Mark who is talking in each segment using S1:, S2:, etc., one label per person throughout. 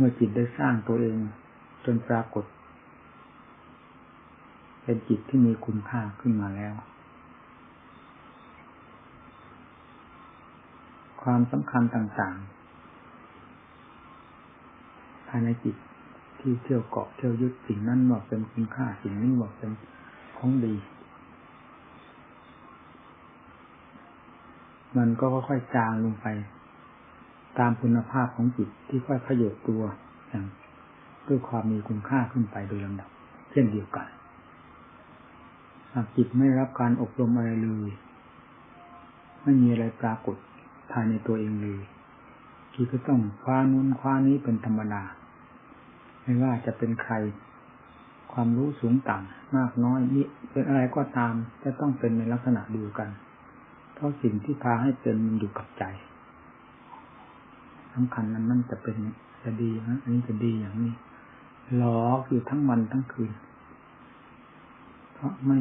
S1: มื่อจิตได้สร้างตัวเอง จนปรากฏ เป็นจิตที่มีคุณค่าขึ้นมาแล้ว ความสำคัญต่างๆ ภายในจิตที่เที่ยวเกาะเที่ยวยึดสิ่งนั้นว่าเป็นคุณค่าสิ่งนี้ว่าเป็นของดี มันก็ค่อยๆจางลงไป ตามคุณภาพของจิตที่ค่อยขยบตัวอย่างด้วยความมีคุณค่าขึ้นไปโดยลำดับ เช่นเดียวกัน หากจิตไม่รับการอบรมอะไรเลย ไม่มีอะไรปรากฏภายในตัวเองเลยที่ก็ต้องคว้านู้นคว้านี้เป็นธรรมดา ไม่ว่าจะเป็นใคร ความรู้สูงต่ำมากน้อยนี่เป็นอะไรก็ตามจะต้องเป็นในลักษณะเดียวกัน เพราะสิ่งที่พาให้เป็นมันอยู่กับใจ สำคัญนั้นนั่นจะเป็นจะดีนะอันนี้จะดีอย่างนี้หลอกอยู่ทั้งวันทั้งคืน เพราะไม่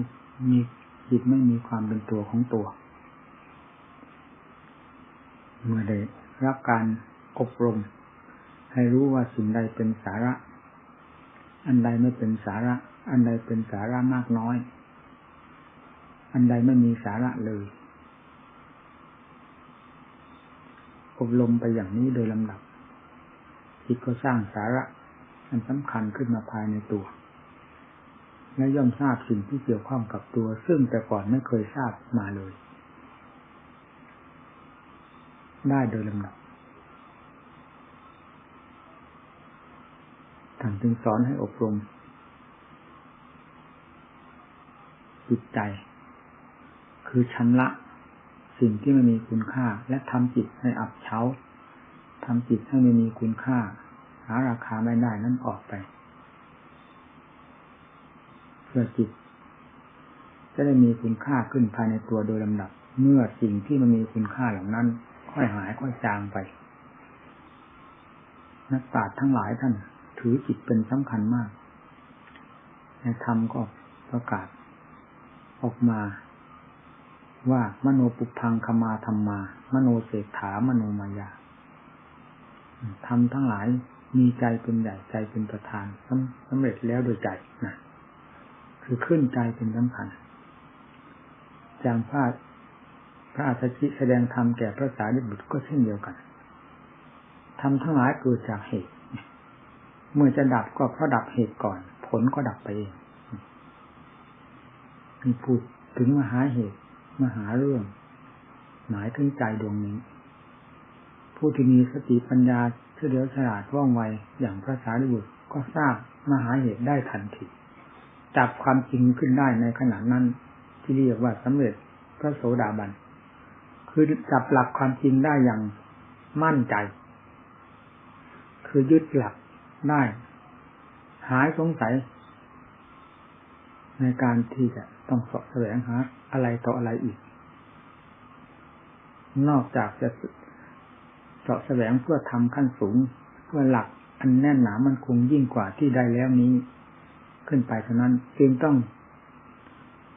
S1: มีจิตไม่มีความเป็นตัวของตัว เมื่อได้รับการอบรม ให้รู้ว่าสิ่งใดเป็นสาระ อันใดไม่เป็นสาระ อันใดเป็นสาระมากน้อย อันใดไม่มีสาระเลย อบรมไปอย่างนี้โดยลำดับจิตก็สร้างสาระอันสำคัญขึ้นมาภายในตัว และย่อมทราบสิ่งที่เกี่ยวข้องกับตัว ซึ่งแต่ก่อนไม่เคยทราบมาเลย ได้โดยลำดับท่านจึงสอนให้อบรมจิตใจ คือชำระ สิ่งที่ไม่มีคุณค่า และทำจิตให้อับเฉาทำจิตให้ไม่มีคุณค่า หาราคาไม่ได้นั่นออกไป เพื่อจิต จะได้มีคุณค่าขึ้นภายในตัวโดยลำดับ เมื่อสิ่งที่มันมีคุณค่าเหล่านั้น ค่อยหายค่อยจางไป นักปราชญ์ทั้งหลายท่าน ถือจิตเป็นสำคัญมากในธรรมก็ประกาศออกมา ว่ามโนปุพังคมาธรรมา มโนเศรษฐามโนมายาทำทั้งหลายมีใจเป็นใหญ่ใจเป็นประธานสำเร็จแล้วโดยใจนะคือขึ้นใจเป็นสำคัญจางพระพระอาชชิแสดงธรรมแก่พระสารีบุตรก็เช่นเดียวกันทำทั้งหลายเกิดจากเหตุ เมื่อจะดับก็เพราะดับเหตุก่อน ผลก็ดับไปเองมีพูดถึงมหาเหตุ มหาเรื่อง หมายถึงใจดวงนี้ ผู้ที่มีสติปัญญาเฉลียวฉลาดว่องไวอย่างพระสารีบุตรก็ทราบมหาเหตุได้ทันทีจับความจริงขึ้นได้ในขณะนั้น ที่เรียกว่าสำเร็จพระโสดาบัน คือจับหลักความจริงได้อย่างมั่นใจ คือยึดหลักได้ หายสงสัย ในการที่จะต้องสอบแสวงหาอะไรต่ออะไรอีก นอกจากจะาะแสวงเพื่อทำขั้นสูง เพื่อหลักอันแน่นหนามันคงยิ่งกว่าที่ได้แล้วนี้ ขึ้นไปเท่านั้นจึงต้อง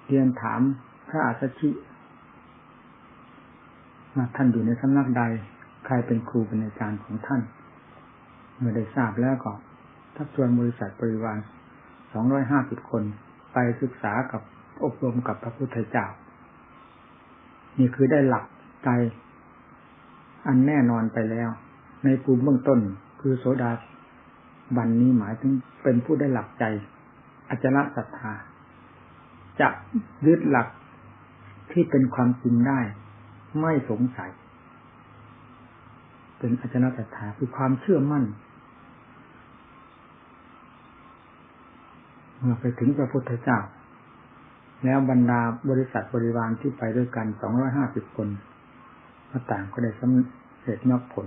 S1: เรียนถามพระอาสชิว่าท่านอยู่ในสำนักใด ใครเป็นครูเป็นอาจารย์ของท่าน เมื่อได้ทราบแล้วก็ทักชวนบริษัทบริวารสองร้อยห้าสิบคน ไปศึกษากับอบรมกับพระพุทธเจ้า นี่คือได้หลักใจอันแน่นอนไปแล้ว ในภูมิเบื้องต้นคือโสดาบันนี้หมายถึงเป็นผู้ได้หลักใจอจระศรัทธาจะยึดหลักที่เป็นความจริงได้ ไม่สงสัย เป็นอจฉระศรัทธาคือความเชื่อมั่น เมื่อไปถึงพระพุทธเจ้า แล้วบรรดาบริษัทบริวารที่ไปด้วยกันสองร้อยห้าสิบคนก็ต่างก็ได้สำเร็จมรรคผล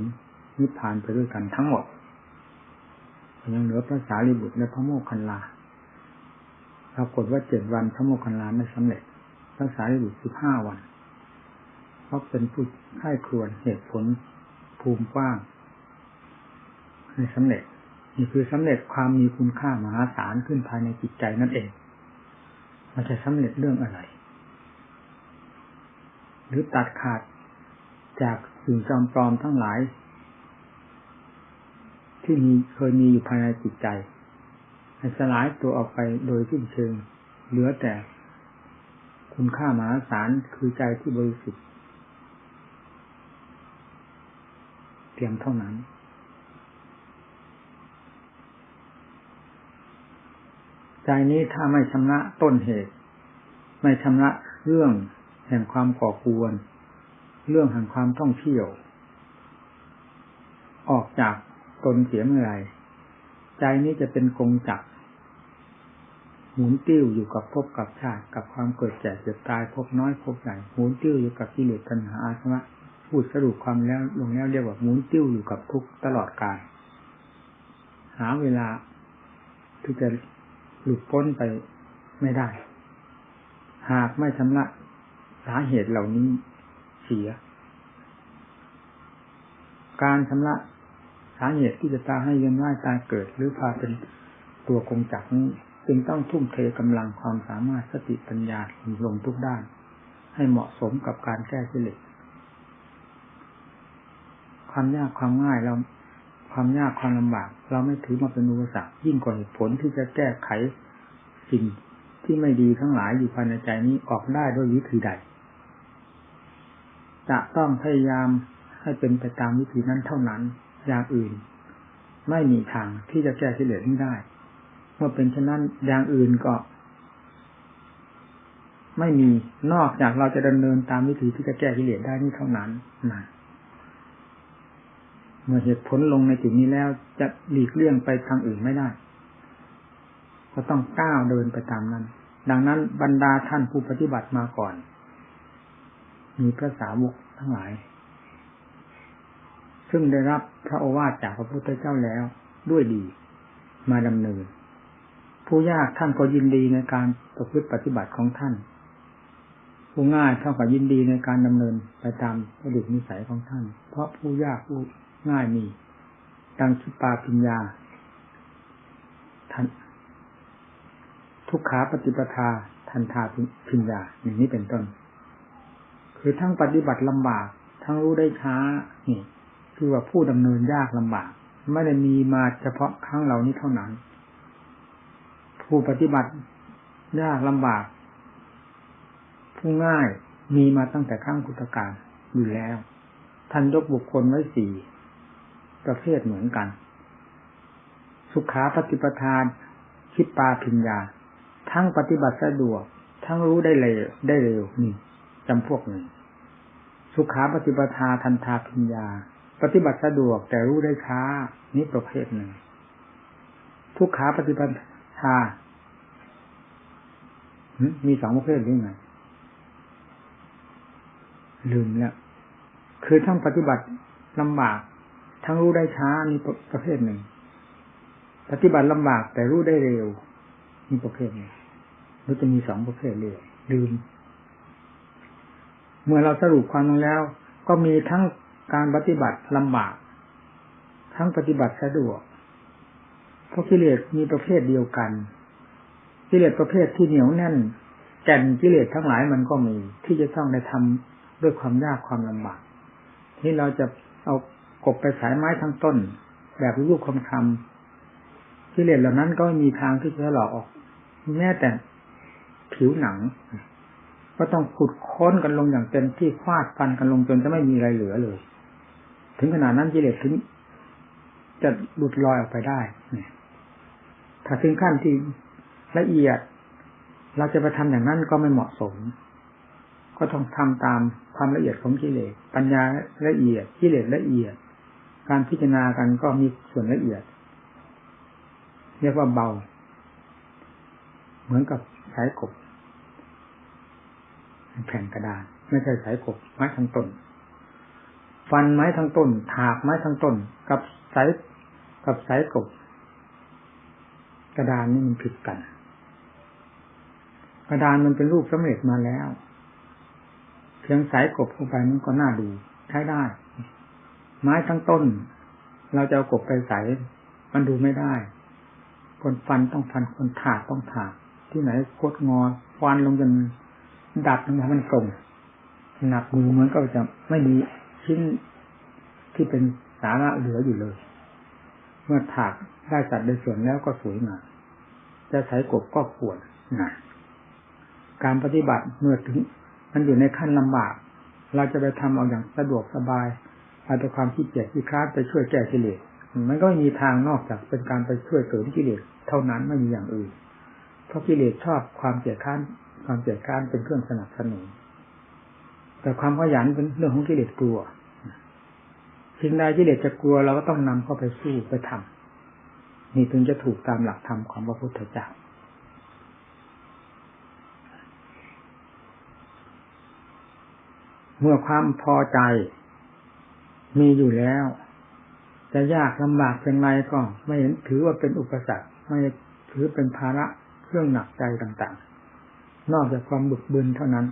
S1: นิพพานไปด้วยกันทั้งหมดยังเหลือพระสารีบุตรและพระโมคคัลลาปรากฏว่าเจ็ดวันพระโมคคัลลาไม่สำเร็จพระสารีบุตรสิบห้าวันเพราะเป็นผู้ค่ายควรเหตุผลภูมิกว้างในสำเร็จ นี่คือสำเร็จความมีคุณค่ามหาศาลขึ้นภายในจิตใจนั่นเอง มันจะสำเร็จเรื่องอะไร หรือตัดขาดจากสิ่งจอมปลอมทั้งหลายทที่มีเคยมีอยู่ภายในจิตใจให้สลายตัวออกไปโดยสิ้นเชิง เหลือแต่คุณค่ามหาศาลคือใจที่บริสุทธิ์เพียงเท่านั้น ใจนี้ถ้าไม่ชำระต้นเหตุ ไม่ชำระเรื่องแห่งความก่อกวน เรื่องแห่งความท่องเที่ยว ออกจากตนเสียเมื่อไรใจนี้จะเป็นกงจักรหมุนติ้วอยู่กับภพกับชาติกับความเกิดแก่เจ็บตายภพน้อยภพใหญ่หมุนติ้วอยู่กับกิเลสตัณหาอาสวะพูดสรุปความแล้วลงแล้วเรียกว่าหมุนติ้วอยู่กับทุกตลอดกาลหาเวลาที่จะ หลุดพ้นไปไม่ได้ หากไม่ชำระสาเหตุเหล่านี้เสีย การชำระสาเหตุที่จะตาให้เวียนว่ายตายเกิด หรือพาเป็นตัวคงจักนี้จึงต้องทุ่มเทกำลังความสามารถสติปัญญาลงทุกด้าน ให้เหมาะสมกับการแก้กิเลสความยากความง่ายเรา ความยากความลำบาก เราไม่ถือมาเป็นอุปสรรคยิ่งกว่าเหตุผลที่จะแก้ไขสิ่งที่ไม่ดีทั้งหลายอยู่ภายในใจนี้ออกได้ด้วยวิธีใด จะต้องพยายามให้เป็นไปตามวิธีนั้นเท่านั้น อย่างอื่น ไม่มีทางที่จะแก้กิเหลสนี้ได้ เมื่อเป็นเช่นนั้นอย่างอื่นก็ ไม่มีนอกจากเราจะดำเนินตามวิธีที่จะแก้กิเหลสได้นี่เท่านั้นนะ เมื่อเหตุผลลงในจุดนี้แล้วจะหลีกเลี่ยงไปทางอื่นไม่ได้ ก็ต้องก้าวเดินไปตามนั้น ดังนั้นบรรดาท่านผู้ปฏิบัติมาก่อน มีพระสาวกทั้งหลาย ซึ่งได้รับพระโอวาทจากพระพุทธเจ้าแล้วด้วยดีมาดำเนิน ผู้ยากท่านก็ยินดีในการประพฤติปฏิบัติของท่าน ผู้ง่ายเท่ากับยินดีในการดำเนินไปตามระดิบนิสัยของท่าน เพราะผู้ยากผู้ ง่ายมีดังคิปาปิญญาทันทุกขาปฏิปทาทันทาพิญญาอย่างนี้เป็นต้น คือทั้งปฏิบัติลำบาก ทั้งรู้ได้ช้านี่คือว่าผู้ดำเนินยากลำบาก ไม่ได้มีมาเฉพาะครั้งเหล่านี้เท่านั้น ผู้ปฏิบัติยากลำบาก ผู้ง่ายมีมาตั้งแต่ครั้งพุทธกาลอยู่แล้ว ท่านยกบุคคลไว้สี่ ประเภทเหมือนกัน สุขาปฏิปทานคิดปาพิญญา ทั้งปฏิบัติสะดวก ทั้งรู้ได้เร็วได้เร็วนี่จำพวกหนึ่ง สุขาปฏิปทาทันทาพิญญา ปฏิบัติสะดวกแต่รู้ได้ช้านี่ประเภทหนึ่ง ทุกขาปฏิปทามีสองประเภทหรือไงลืมแล้วคือทั้งปฏิบัติลำบาก ทั้งรู้ได้ช้านี่ประเภทหนึ่ง ปฏิบัติลำบากแต่รู้ได้เร็วนี่ประเภทหนึ่งมันจะมีสองประเภทเลยลืม เมื่อเราสรุปความลงแล้ว ก็มีทั้งการปฏิบัติลำบาก ทั้งปฏิบัติสะดวกเพราะกิเลสมีประเภทเดียวกัน กิเลสประเภทที่เหนียวแน่นแก่นกิเลสทั้งหลายมันก็มี ที่จะต้องได้ทำด้วยความยากความลำบากที่เราจะเอา กบไปสายไม้ทั้งต้น แบบรูปคำคำที่เลสเหล่านั้นก็ไม่มีทางที่จะหลอกออก แม้แต่ผิวหนัง ก็ต้องขุดค้นกันลงอย่างเต็มที่ฟาดฟันกันลงจนจะไม่มีอะไรเหลือเลย ถึงขนาดนั้นกิเลสถึงจะหลุดลอยออกไปได้ถ้าถึงขั้นที่ละเอียด เราจะไปทำอย่างนั้นก็ไม่เหมาะสม ก็ต้องทำตามความละเอียดของกิเลสปัญญาละเอียดกิเลสละเอียด การพิจารณากันก็มีส่วนละเอียด เรียกว่าเบา เหมือนกับสายกบแผ่นกระดาษไม่ใช่สายกบไม้ทั้งต้น ฟันไม้ทั้งต้น ถากไม้ทั้งต้น กับสายกับสายกบ กระดานนี่มันผิดกัน กระดานมันเป็นรูปสำเร็จมาแล้ว เพียงสายกบเข้าไปมันก็น่าดูใช้ได้ ไม้ทั้งต้น เราจะเอากบไปใส่มันดูไม่ได้ คนฟันต้องฟันคนถากต้องถากที่ไหนโคดงอฟันลงจนดัดลงมามันตรงหนักมือเหมือนก็จะไม่มีชิ้นที่เป็นสาระเหลืออยู่เลย เมื่อถากได้สัดได้ส่วนแล้วก็สวยงามจะใช้กบก็ควรนะการปฏิบัติเมื่อถึง มันอยู่ในขั้นลำบาก เราจะไปทำเอาอย่างสะดวกสบาย เอาแต่ความขี้เกียจขี้คร้านไปช่วยแก้กิเลสมันก็ไม่มีทางนอกจากเป็นการไปช่วยเสริมกิเลสเท่านั้นไม่มีอย่างอื่น เพราะกิเลสชอบความเกียจค้านความเกียจค้านเป็นเครื่องสนับสนุนแต่ความขยันเป็นเรื่องของกิเลสกลัวสิ่งใดกิเลสจะกลัวเราก็ต้องนำเข้าไปสู้ไปทำนี่ถึงจะถูกตามหลักธรรมของพระพุทธเจ้าเมื่อความพอใจ มีอยู่แล้ว จะยากลำบากเป็นไรก็ ไม่เห็นถือว่าเป็นอุปสรรค ไม่ถือเป็นภาระเครื่องหนักใจต่างๆ นอกจากความบึกบึนเท่านั้น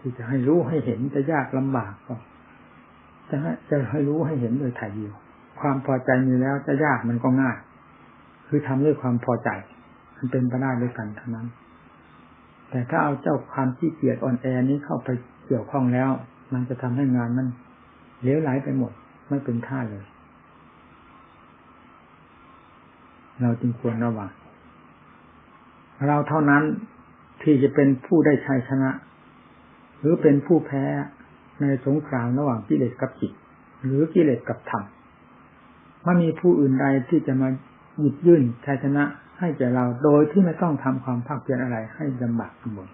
S1: ที่จะให้รู้ให้เห็นจะยากลำบากก็จะให้จะให้รู้ให้เห็นโดยถ่ายเดียว ความพอใจมีแล้วจะยากมันก็ง่าย คือทำด้วยความพอใจ มันเป็นไปได้ด้วยกันเท่านั้น แต่ถ้าเอาเจ้าความที่เกียดอ่อนแอนี้เข้าไปเกี่ยวข้องแล้ว มันจะทำให้งานมัน เลี้ยวไหลไปหมด ไม่เป็นท่าเลย เราจึงควรระวังเราเท่านั้นที่จะเป็นผู้ได้ชัยชนะ หรือเป็นผู้แพ้ในสงครามระหว่างกิเลสกับจิต หรือกิเลสกับธรรมไม่มีผู้อื่นใดที่จะมาหยิบยื่นชัยชนะให้แก่เราโดยที่ไม่ต้องทำความภาคเพียรอะไรให้ลำบากลำบน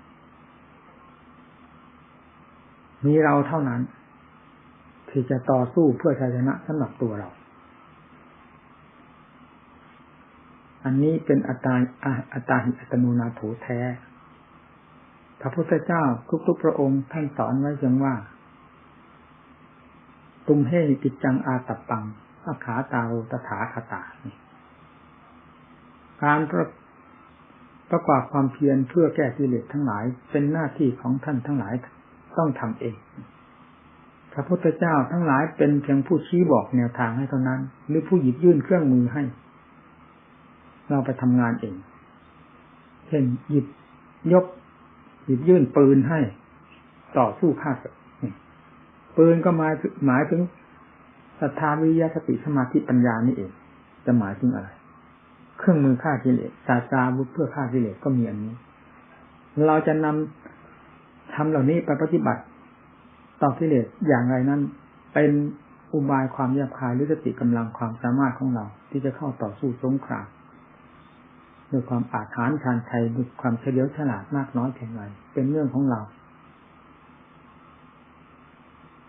S1: มีเราเท่านั้น ที่จะต่อสู้เพื่อชัยชนะสำหรับตัวเรา อันนี้เป็นอัตตาอัตตาหิอัตโนนาโถแท้ พระพุทธเจ้าทุกๆพระองค์ท่านสอนไว้เพียงว่า ตุมเฮติจังอาตับปังอาขาตาโรตถาคตา การประประกอบความเพียรเพื่อแก้กิเลสทั้งหลาย เป็นหน้าที่ของท่านทั้งหลายต้องทำเอง พระพุทธเจ้าทั้งหลายเป็นเพียงผู้ชี้บอกแนวทางให้เท่านั้น หรือผู้หยิบยื่นเครื่องมือให้ เราไปทำงานเองเช่นหยิบยก หยิบยื่นปืนให้ ต่อสู้ฆ่าศึกปืนก็หมายหมายถึงศรัทธาวิยะสติสมาธิปัญญานี่เอง จะหมายถึงอะไร เครื่องมือฆ่ากิเลสศาสตราบุเพื่อฆ่ากิเลสก็มีอันนี้ เราจะนำทำเหล่านี้ไปปฏิบัติ ต่อกิเลสอย่างไรนั้น เป็นอุบายความยับคายหรือสติกำลังความสามารถของเรา ที่จะเข้าต่อสู้สงครามด้วยความอาถรรพ์ชานชัยด้วยความเฉลียวฉลาดมากน้อยเพียงไรเป็นเรื่องของเรา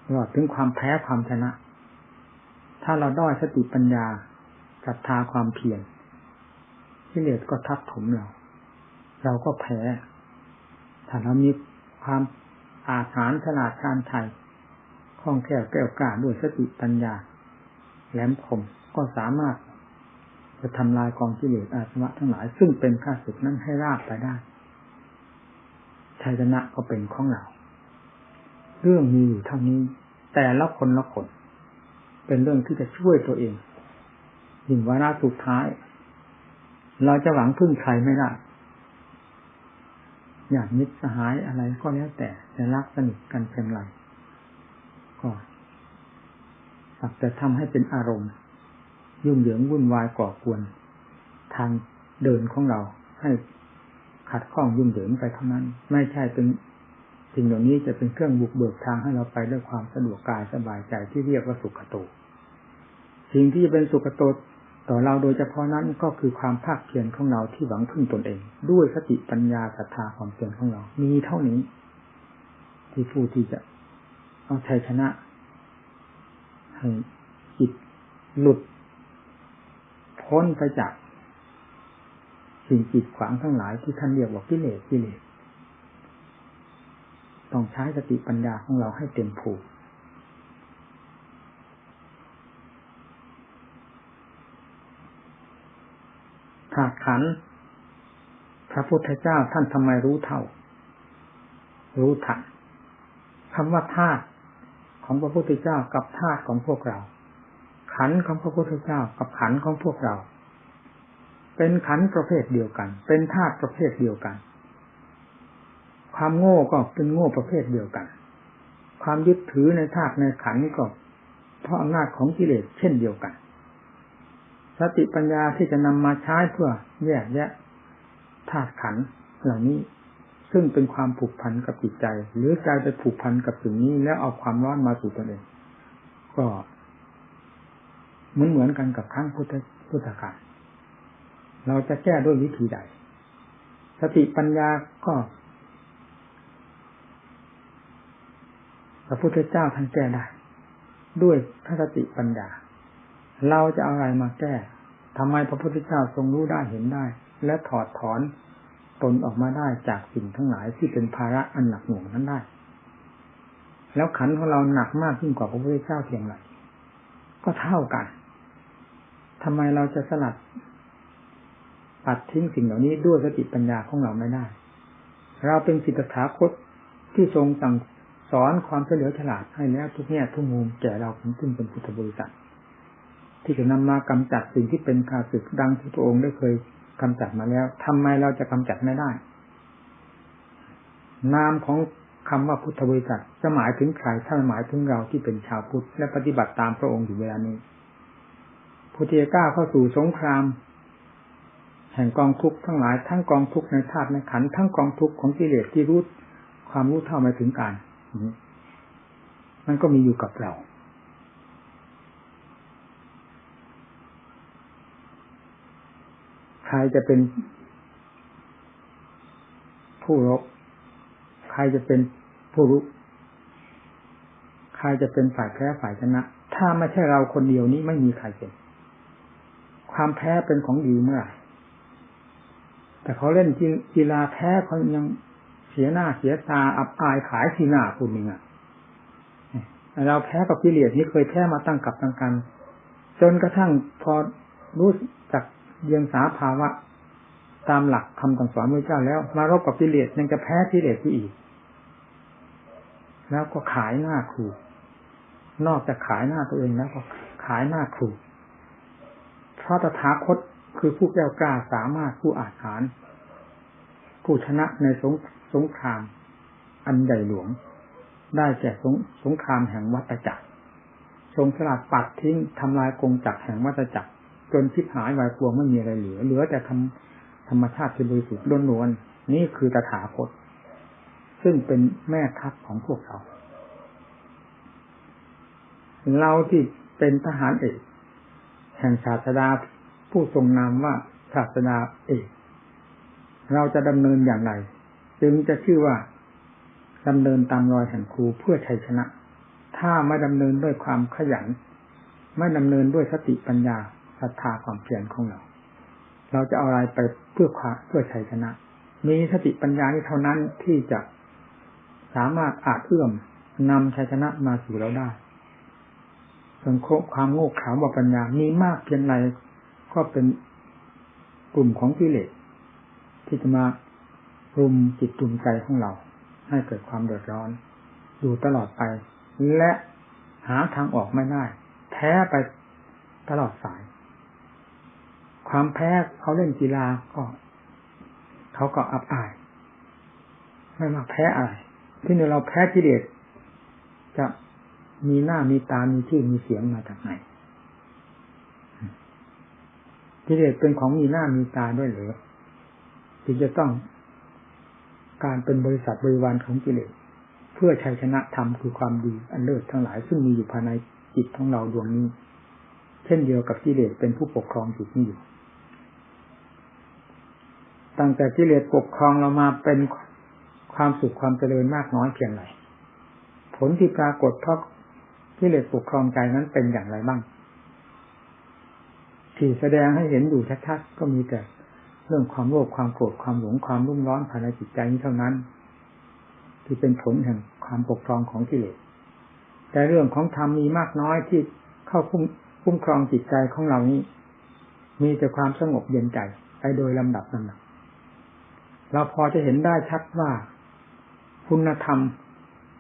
S1: ตลอดถึงความแพ้ความชนะ ถ้าเราด้อยสติปัญญาศรัทธาความเพียรกิเลสก็ทับถมเรา เราก็แพ้ ถ้าเรามีความ อาถรรฉลาดชาญไทยคล่องแคล่วแก้วกล้าด้วยสติปัญญา แหลมคมก็สามารถจะทำลายกองกิเลสอาสวะทั้งหลาย ซึ่งเป็นข้าศึกนั้นให้ราบไปได้ชัยชนะก็เป็นของเราเรื่องมีอยู่เท่านี้ แต่ละคนละคน เป็นเรื่องที่จะช่วยตัวเองยิ่งวาระสุดท้าย เราจะหวังพึ่งใครไม่ได้ อยากมิตรสหายอะไรก็แล้วแต่จะรักสนิทกันเพียงไรก็สักแต่ทำให้เป็นอารมณ์ ยุ่งเหยิงวุ่นวายก่อกวน ทางเดินของเราให้ขัดข้องยุ่งเหยิงไปเท่านั้น ไม่ใช่เป็นสิ่งเหล่านี้จะเป็นเครื่องบุกเบิกทางให้เราไปด้วยความสะดวกกายสบายใจที่เรียกว่าสุขโต สิ่งที่จะเป็นสุขโต ต่อเราโดยเฉพาะนั้นก็คือความภาคเพียรของเราที่หวังพึ่งตนเอง ด้วยสติปัญญาศรัทธาความเพียรของเรา มีเท่านี้ ที่ผู้ที่จะเอาชัยชนะให้จิตหลุด พ้นไปจากสิ่งจิตขวางทั้งหลายที่ท่านเรียกว่ากิเลสกิเลสต้องใช้สติปัญญาของเราให้เต็มผูก ธาตุขันพระพุทธเจ้าท่านทำไมรู้เท่า รู้ทันคำว่าธาตุของพระพุทธเจ้ากับธาตุของพวกเรา ขันของพระพุทธเจ้ากับขันของพวกเรา เป็นขันประเภทเดียวกัน เป็นธาตุประเภทเดียวกัน ความโง่ก็เป็นโง่ประเภทเดียวกัน ความยึดถือในธาตุในขันก็เพราะอำนาจของกิเลสเช่นเดียวกัน สติปัญญาที่จะนำมาใช้เพื่อแยกแยะธาตุขันเหล่านี้ ซึ่งเป็นความผูกพันกับจิตใจ หรือใจไปผูกพันกับสิ่งนี้แล้วเอาความร้อนมาสู่ตนเอง ก็เหมือนเหมือนกันกับครั้งพุทธพุทธกาลเราจะแก้ด้วยวิธีใด สติปัญญาก็พระพุทธเจ้าท่านแก้ได้ ด้วยพระสติปัญญา เราจะเอาอะไรมาแก้ทำไมพระพุทธเจ้าทรงรู้ได้เห็นได้ และถอดถอนตนออกมาได้จากสิ่งทั้งหลายที่เป็นภาระอันหนักหน่วงนั้นได้ แล้วขันของเราหนักมากยิ่งกว่าพระพุทธเจ้าเพียงไรก็เท่ากันทำไมเราจะสลัดปัดทิ้งสิ่งเหล่านี้ด้วยสติปัญญาของเราไม่ได้ เราเป็นสิทธาคตที่ทรงสั่งสอนความเฉลียวฉลาดให้แล้วทุกแง่ทุกมุมแก่เราผมจึงเป็นพุทธบริษัท ที่จะนำมากำจัดสิ่งที่เป็นข้าศึกดังที่พระองค์ได้เคยกำจัดมาแล้วทำไมเราจะกำจัดไม่ได้ นามของคำว่าพุทธบริษัทจะหมายถึงใครถ้าหมายถึงเราที่เป็นชาวพุทธและปฏิบัติตามพระองค์อยู่เวลานี้พุทธิก้าเข้าสู่สงคราม แห่งกองทุกข์ทั้งหลายทั้งกองทุกข์ในธาตุในขันทั้งกองทุกข์ของกิเลสที่รู้ความรู้เท่าไม่ถึงการมันก็มีอยู่กับเรา ใค รจะเป็น ผู้รบ ใครจะเป็นผู้รู้ ใครจะเป็นฝ่ายแพ้ฝ่ายชนะ ถ้าไม่ใช่เราคนเดียวนี้ไม่มีใครเป็น ความแพ้เป็นของดีเมื่อไหร่แต่เขาเล่นกีฬาแพ้เขายังเสียหน้าเสียตาอับอายขายทีหน้าคุณนึ่งอะเราแพ้กับกิเลสนี่เคยแพ้มาตั้งกับตั้งกัน จนกระทั่งพอรู้จัก เยียงสาภาวะ ตามหลักคำสั่งสอนพระเจ้าแล้ว มารบกับกิเลสยังจะแพ้กิเลสที่อีก แล้วก็ขายหน้าครู นอกจากขายหน้าตัวเองแล้วก็ขายหน้าครูเพราะตถาคตคือผู้แก้วกล้าสามารถผู้อาจหารผู้ชนะในสงสงคราม อันใหญ่หลวง ได้แก่สงสงครามแห่งวัตจักรทรงสลัดปัดทิ้งทำลายกงจักรแห่งวัตจักร จนชิบหายวายกลัวไม่มีอะไรเหลือ เหลือแต่ธรรมชาติที่บริสุทธิ์ล้วนๆนี่คือตถาคต ซึ่งเป็นแม่ทัพของพวกเราเราที่เป็นทหารเอก แห่งศาสดาผู้ทรงนามว่าศาสดาเอก เราจะดำเนินอย่างไร จึงจะชื่อว่าดำเนินตามรอยแห่งครูเพื่อชัยชนะ ถ้าไม่ดำเนินด้วยความขยัน ไม่ดำเนินด้วยสติปัญญา ศรัทธาความเพียรของเรา เราจะเอาอะไรไปเพื่อความเพื่อชัยชนะ มีสติปัญญาเท่านั้นที่จะสามารถอาจเอื้อมนำชัยชนะมาสู่เราได้ส่วนความโง่เขลาบปัญญามีมากเพียงไรก็เป็นกลุ่มของกิเลสที่จะมารุมจิตรุมใจของเรา ให้เกิดความเดือดร้อน อยู่ตลอดไป และหาทางออกไม่ได้แพ้ไปตลอดสาย ความแพ้เขาเล่นกีฬาก็เขาก็อับอาย ไม่มาแพ้อะไร ที่เราแพ้กิเลสจะมีหน้ามีตา มีชื่อ มีเสียงมาจากไหนกิเลสเป็นของมีหน้ามีตาด้วยหรือจึงจะต้องการเป็นบริษัทบริวารของกิเลสเพื่อชัยชนะธรรมคือความดีอันเลิศทั้งหลายซึ่งมีอยู่ภายในจิตของเราดวงนี้ เช่นเดียวกับกิเลสเป็นผู้ปกครองจิตนี้อยู่ ตั้งแต่กิเลสปกครองเรามาเป็นความสุขความเจริญมากน้อยเพียงไรผลที่ปรากฏเพราะกิเลสปกครองใจนั้นเป็นอย่างไรบ้าง ที่แสดงให้เห็นอยู่ชัดๆก็มีแต่เรื่องความโลภความโกรธความหลงความรุ่มร้อนภายในจิตใจนี้เท่านั้น ที่เป็นผลแห่งความปกครองของกิเลสแต่เรื่องของธรรมมีมากน้อยที่เข้าคุ้มคุ้มครองจิตใจของเรานี้ มีแต่ความสงบเย็นใจไปโดยลำดับลำดับ เราพอจะเห็นได้ชัดว่าคุณธรรม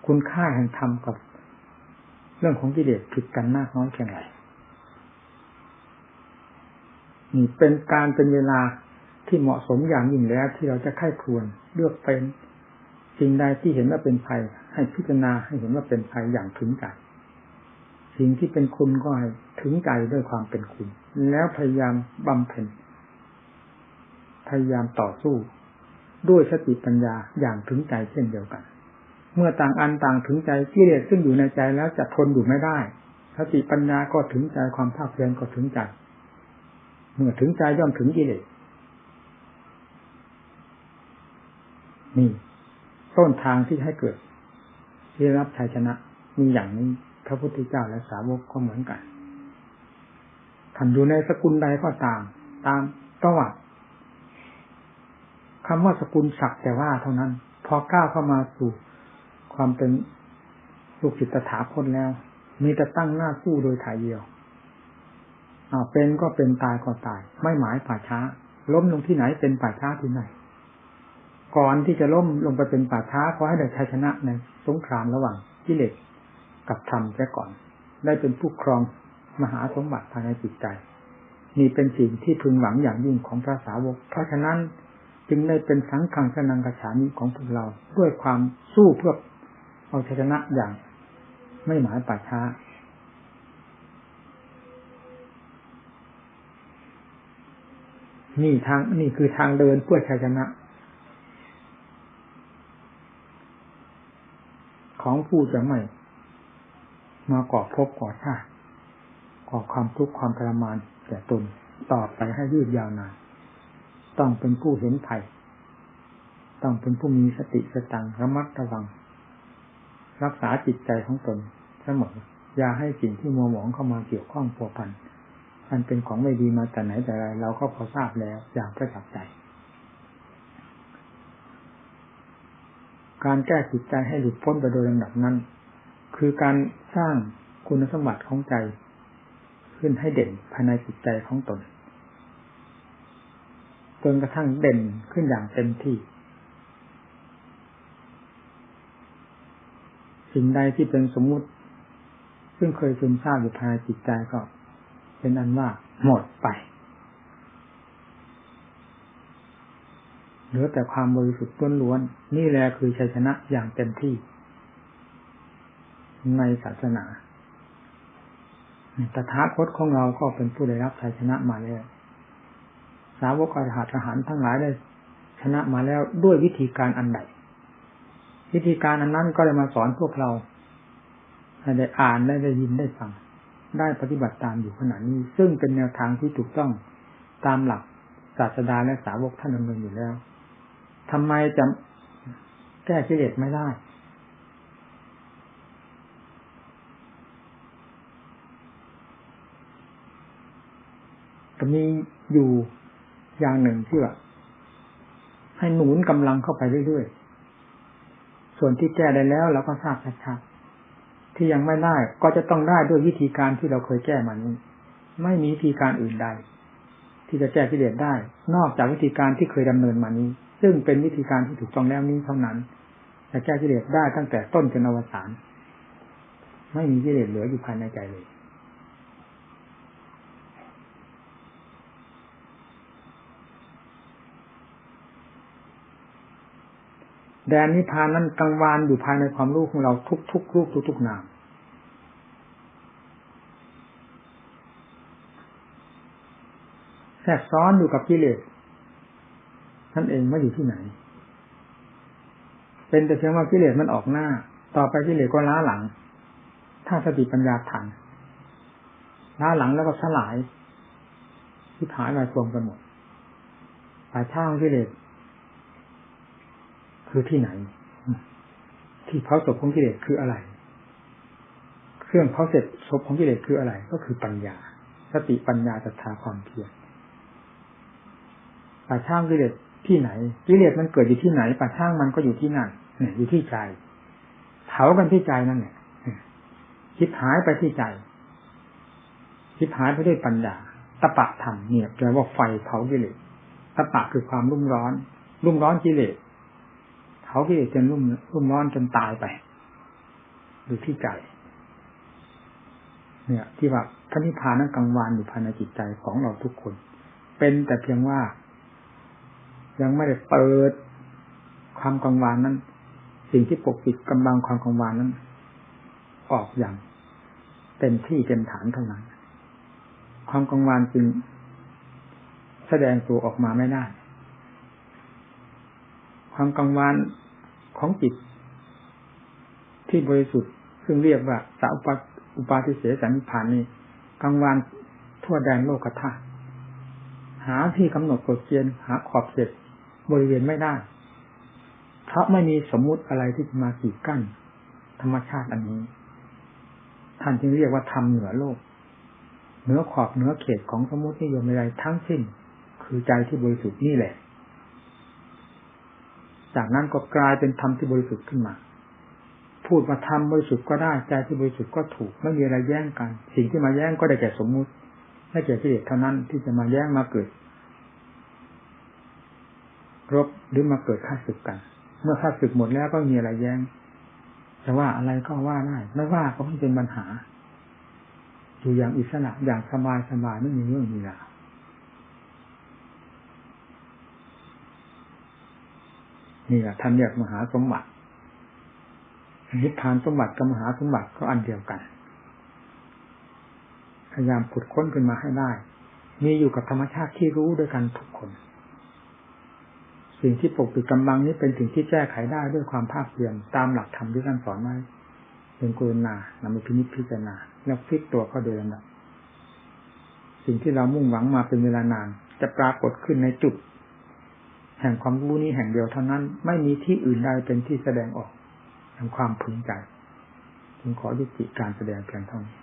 S1: คุณค่าแห่งธรรมกับ เรื่องของกิเลสผิดกันมากน้อยแค่ไหนนี่เป็นการเป็นเวลาที่เหมาะสมอย่างยิ่งแล้ว ที่เราจะไข้ควรเลือกเป็นสิ่งใดที่เห็นว่าเป็นภัย ให้พิจารณาให้เห็นว่าเป็นภัยอย่างถึงใจสิ่งที่เป็นคุณก็ให้ถึงใจด้วยความเป็นคุณ แล้วพยายามบำเพ็ญพยายามต่อสู้ ด้วยสติปัญญาอย่างถึงใจเช่นเดียวกัน เมื่อต่างอันต่างถึงใจกิเลสซึ่งอยู่ในใจแล้วจะทนอยู่ไม่ได้ สติปัญญาก็ถึงใจความภาคเพียรก็ถึงใจ เมื่อถึงใจย่อมถึงกิเลสนี่ต้นทางที่ให้เกิดที่รับชัยชนะมีอย่างนี้พระพุทธเจ้าและสาวกก็เหมือนกันท่านอยู่ในสกุลใดก็ตาม ตามประวัติ คำว่าสกุลศักแต่ว่าเท่านั้น พอก้าวเข้ามาสู่ความเป็นลูกศิษย์ถาคตแล้ว มีแต่ตั้งหน้าสู้โดยถ่ายเดียวอาเป็นก็เป็นตายก็ตาย ไม่หมายป่าช้า ล้มลงที่ไหนเป็นป่าช้าที่ไหน ก่อนที่จะล้มลงไปเป็นป่าช้าขอให้ได้ชัยชนะในสงครามระหว่างกิเลสกับธรรมแค่ก่อน ได้เป็นผู้ครองมหาสมบัติภายในจิตใจนี่เป็นสิ่งที่พึงหวังอย่างยิ่งของพระสาวก เพราะฉะนั้น จึงได้เป็นสังขังสนังกระฉามของพวกเรา ด้วยความสู้เพื่อเอาชนะอย่างไม่หมายป่าช้า นี่ทางนี่คือทางเดินเพื่อชัยชนะ ของผู้จะไม่มาก่อภพก่อชาติก่อความทุกข์ความทรมานแก่ตนต่อไปให้ยืดยาวนาน ต้องเป็นผู้เห็นภัย ต้องเป็นผู้มีสติสตังระมัดระวัง รักษาจิตใจของตนเสมออย่าให้สิ่งที่มัวหมองเข้ามาเกี่ยวข้องผัวพันมันเป็นของไม่ดีมาแต่ไหนแต่ไรเราก็พอทราบแล้วอย่างประจักษ์ใจ การแก้จิตใจให้หลุดพ้นไปโดยลำดับนั้น คือการสร้างคุณสมบัติของใจ ขึ้นให้เด่นภายในจิตใจของตน จนกระทั่งเด่นขึ้นอย่างเต็มที่ สิ่งใดที่เป็นสมมุติ ซึ่งเคยซึมซาบอยู่ภายจิตใจก็ เป็นอันว่าหมดไปเหลือแต่ความบริสุทธิ์ล้วนๆนี่แหละคือชัยชนะอย่างเต็มที่ ในศาสนาตถาคตของเราก็เป็นผู้ได้รับชัยชนะมาแล้ว สาวกอรหัตอรหันทั้งหลายได้ชนะมาแล้วด้วยวิธีการอันใดวิธีการอันนั้นก็เลยมาสอนพวกเราให้ได้อ่านได้ได้ยินได้ฟัง ได้ปฏิบัติตามอยู่ขณะนี้ ซึ่งเป็นแนวทางที่ถูกต้องตามหลักศาสดาและสาวกท่านดำเนินอยู่แล้วทำไมจะแก้กิเลสไม่ได้ ก็มีอยู่ อย่างหนึ่งที่ว่าให้หนุนกำลังเข้าไปเรื่อยๆ ส่วนที่แก้ได้แล้วเราก็ทราบชัดๆ ที่ยังไม่ได้ก็จะต้องได้ด้วยวิธีการที่เราเคยแก้มานี้ ไม่มีวิธีการอื่นใด ที่จะแก้กิเลสได้ นอกจากวิธีการที่เคยดำเนินมานี้ ซึ่งเป็นวิธีการที่ถูกต้องแล้วนี้เท่านั้นจะแก้กิเลสได้ตั้งแต่ต้นจนอวสานไม่มีกิเลสเหลืออยู่ภายในใจเลย แดนนิพพานนั้นกังวานอยู่ภายในความรู้ของเราทุกทุกรูปทุกทุกนามแทรกซ้อนอยู่กับกิเลสท่านเองไม่อยู่ที่ไหน เป็นแต่เพียงว่ากิเลสมันออกหน้า ต่อไปกิเลสก็ล้าหลัง ถ้าสติปัญญาทันล้าหลังแล้วก็สลายที่หายไปรวมกันหมดป่าช่างกิเลส คือที่ไหน ที่เผาศพของกิเลสคืออะไร เครื่องเผาเสร็จศพของกิเลสคืออะไร ก็คือปัญญา สติปัญญาศรัทธาความเพียรป่าช่างกิเลสที่ไหนกิเลสมันเกิดอยู่ที่ไหนป่าช่างมันก็อยู่ที่นั่นเนี่ยอยู่ที่ใจเผากันที่ใจนั่นเนี่ยคิดหายไปที่ใจคิดหายไปด้วยปัญญาตะปะธรรมเนี่ยแปลว่าไฟเผากิเลสตะปะคือความรุ่มร้อน รุ่มร้อนกิเลส เขาที่จนรุ่มรุ่มร้อนจนตายไปอยู่ที่ใจเนี่ย ที่ว่าพระนิพพานนั้นกังวานอยู่ภายในจิตใจของเราทุกคน เป็นแต่เพียงว่า ยังไม่ได้เปิดความกังวานนั้น สิ่งที่ปกปิดกำบังความกังวานนั้น ออกอย่างเเต็มที่เต็มฐานเท่านั้น ความกังวานจึงแสดงตัวออกมาไม่ได้ ความกังวาน ของจิต ที่บริสุทธิ์ ซึ่งเรียกว่าสาอุปอุปาทิเสสนิพานนี้กังวานทั่วแดนโลกธาตุหาที่กำหนดกฎเกณฑ์หาขอบเขตบริเวณไม่ได้ เพราะไม่มีสมมุติอะไรที่มากีดกั้น ธรรมชาติอันนี้ ท่านจึงเรียกว่าธรรมเหนือโลก เหนือขอบเหนือเขตของสมมตินิยมอะไรทั้งสิ้น คือใจที่บริสุทธิ์นี่แหละ จากนั้นก็กลายเป็นธรรมที่บริสุทธิ์ขึ้นมา พูดว่าธรรมบริสุทธิ์ก็ได้ใจที่บริสุทธิ์ก็ถูก ไม่มีอะไรแย่งกัน สิ่งที่มาแย่งก็ได้แก่สมมุติได้แก่กิเลสเท่านั้นที่จะมาแย่งมาเกิดรบหรือมาเกิดข้าศึกกัน เมื่อข้าศึกหมดแล้วก็มีอะไรแย้งจะว่าอะไรก็ว่าได้ไม่ว่าก็ไม่เป็นปัญหา อยู่อย่างอิสระอย่างสบายสบายไม่มีเรื่องมีราว นี่แหละท่านเรียกมหาสมบัตินิพพานสมบัติกับมหาสมบัติก็อันเดียวกัน พยายามขุดค้นขึ้นมาให้ได้ มีอยู่กับธรรมชาติที่รู้ด้วยกันทุกคน สิ่งที่ปกปิดกำลังนี้เป็นสิ่งที่แก้ไขได้ด้วยความภาคเพียรตามหลักธรรมที่ท่านสอนไว้เป็นกุณานำไปพินิจพิจารณาแล้วพลิกตัวเข้าเดินแบบสิ่งที่เรามุ่งหวังมาเป็นเวลานาน จะปรากฏขึ้นในจุด แห่งความรู้นี้แห่งเดียวเท่านั้น ไม่มีที่อื่นใดเป็นที่แสดงออกแห่งความพึงใจจึงขอยุติการแสดงเพียงเท่านี้